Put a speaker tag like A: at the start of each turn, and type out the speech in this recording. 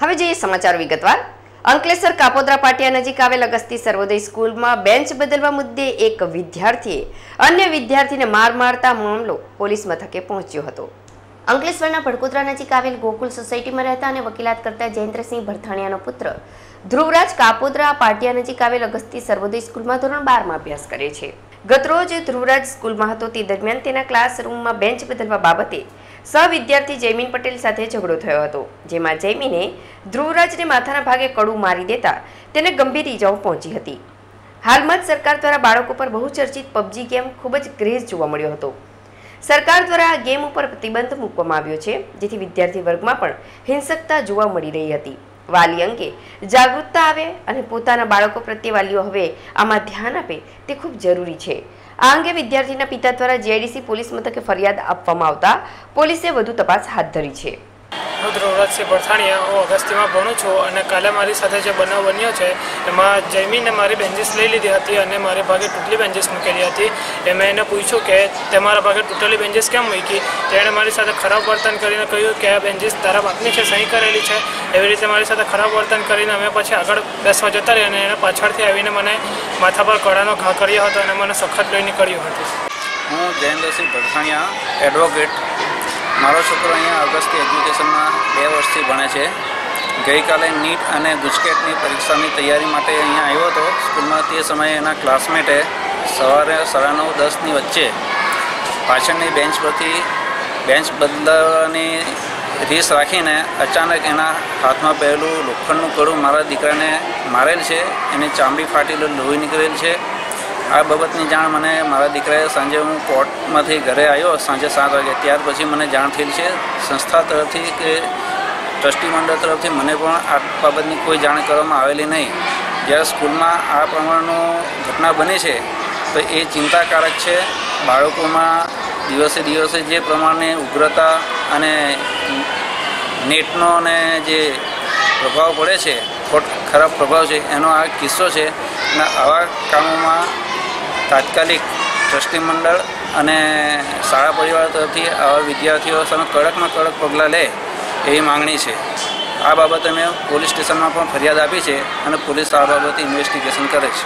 A: હવે જઈએ સમાચાર વિગતવાર. અંકલેશ્વર કાપોદ્રા પાટિયા નજીક આવેલ અગસ્તી સર્વોદય સ્કૂલમાં બેન્ચ બદલવા મુદ્દે એક વિદ્યાર્થીએ અન્ય વિદ્યાર્થીને માર મારતા મામલો પોલીસ મથકે પહોંચ્યો હતો. અંકલેશ્વરના ભડકોદરા નજીક આવેલ ગોકુલ સોસાયટીમાં રહેતા અને વકીલાત કરતા જયેન્દ્રસિંહ ભરથાણિયાનો પુત્ર ધ્રુવરાજ કાપોદ્રા પાટિયા નજીક આવેલ અગસ્તી સર્વોદય સ્કૂલમાં ધોરણ બારમાં અભ્યાસ કરે છે. ગતરોજ ધ્રુવરાજ સ્કૂલમાં હતો તે દરમિયાન તેના ક્લાસરૂમમાં બેન્ચ બદલવા બાબતે સહવિદ્યાર્થી જૈમિન પટેલ સાથે ઝઘડો થયો હતો, જેમાં જૈમિને ધ્રુવરાજને માથાના ભાગે કડું મારી દેતા તેને ગંભીર ઈજાઓ પહોંચી હતી. હાલમાં જ સરકાર દ્વારા બાળકો પર બહુચર્ચિત પબજી ગેમ ખૂબ જ ક્રેઝ જોવા મળ્યો હતો. સરકાર દ્વારા આ ગેમ ઉપર પ્રતિબંધ મૂકવામાં આવ્યો છે, જેથી વિદ્યાર્થી વર્ગમાં પણ હિંસકતા જોવા મળી રહી હતી. વાલી અંગે જાગૃતતા આવે અને પોતાના બાળકો પ્રત્યે વાલીઓ હવે આમાં ધ્યાન આપે તે ખૂબ જરૂરી છે. આ અંગે વિદ્યાર્થીના પિતા દ્વારા જેડીસી પોલીસ મથકે ફરિયાદ આપવામાં આવતા પોલીસે વધુ તપાસ હાથ ધરી છે.
B: હું ધ્રુવરાજસિંહ ભરથાણીયા હું અગસ્તીમાં ભણું છું અને કાલે મારી સાથે જે બનાવ બન્યો છે, એમાં જયમીને મારી બેન્ચીસ લઈ લીધી હતી અને મારી ભાગે તૂટલી બેન્જીસ મૂકેલી હતી. એ મેં એને પૂછ્યું કે, તે મારા ભાગે તૂટેલી બેન્ચીસ કેમ મૂકી? તેણે મારી સાથે ખરાબ વર્તન કરીને કહ્યું કે, આ બેન્ચીસ તારા બાપની છે, સહી કરેલી છે. એવી રીતે મારી સાથે ખરાબ વર્તન કરીને અમે પછી આગળ બેસવા જતા રહ્યા અને એણે પાછળથી આવીને મને માથા પર કળાનો ઘા કર્યો હતો અને મને સખત લઈ નીકળ્યું હતું.
C: હું જયેન્દ્રસિંહ ભરસાણિયા એડવોકેટ મારો છોકરો અહીંયા અગસ્તી એજ્યુકેશનમાં બે વર્ષથી ભણે છે. ગઈકાલે નીટ અને ગુજકેટની પરીક્ષાની તૈયારી માટે અહીંયા આવ્યો હતો. સ્કૂલમાં તે સમયે એના ક્લાસમેટે સવારે સાડા નવ દસની વચ્ચે પાછળની બેન્ચ પરથી બેન્ચ બદલવાની રીસ રાખીને અચાનક એના હાથમાં પહેલું લોખંડનું કડું મારા દીકરાને મારેલ છે. એની ચામડી ફાટેલું લોહી નીકળેલ છે. આ બાબતની જાણ મને મારા દીકરાએ સાંજે હું કોર્ટમાંથી ઘરે આવ્યો, સાંજે સાત વાગે. ત્યાર પછી મને જાણ થયેલ છે, સંસ્થા તરફથી કે ટ્રસ્ટી મંડળ તરફથી મને પણ આ બાબતની કોઈ જાણ કરવામાં આવેલી નહીં. જ્યારે સ્કૂલમાં આ પ્રમાણનો ઘટના બની છે, તો એ ચિંતાકારક છે. બાળકોમાં દિવસે દિવસે જે પ્રમાણે ઉગ્રતા અને નેટનો અને જે પ્રભાવ પડે છે, ખોટ ખરાબ પ્રભાવ છે, એનો આ કિસ્સો છે. અને આવા કામોમાં તાત્કાલિક ટ્રસ્ટી મંડળ અને શાળા પરિવાર તરફથી આવા વિદ્યાર્થીઓ સામે કડકમાં કડક પગલાં લે એવી માંગણી છે. આ બાબતે મેં પોલીસ સ્ટેશનમાં પણ ફરિયાદ આપી છે અને પોલીસ આ બાબતે ઇન્વેસ્ટિગેશન કરે છે.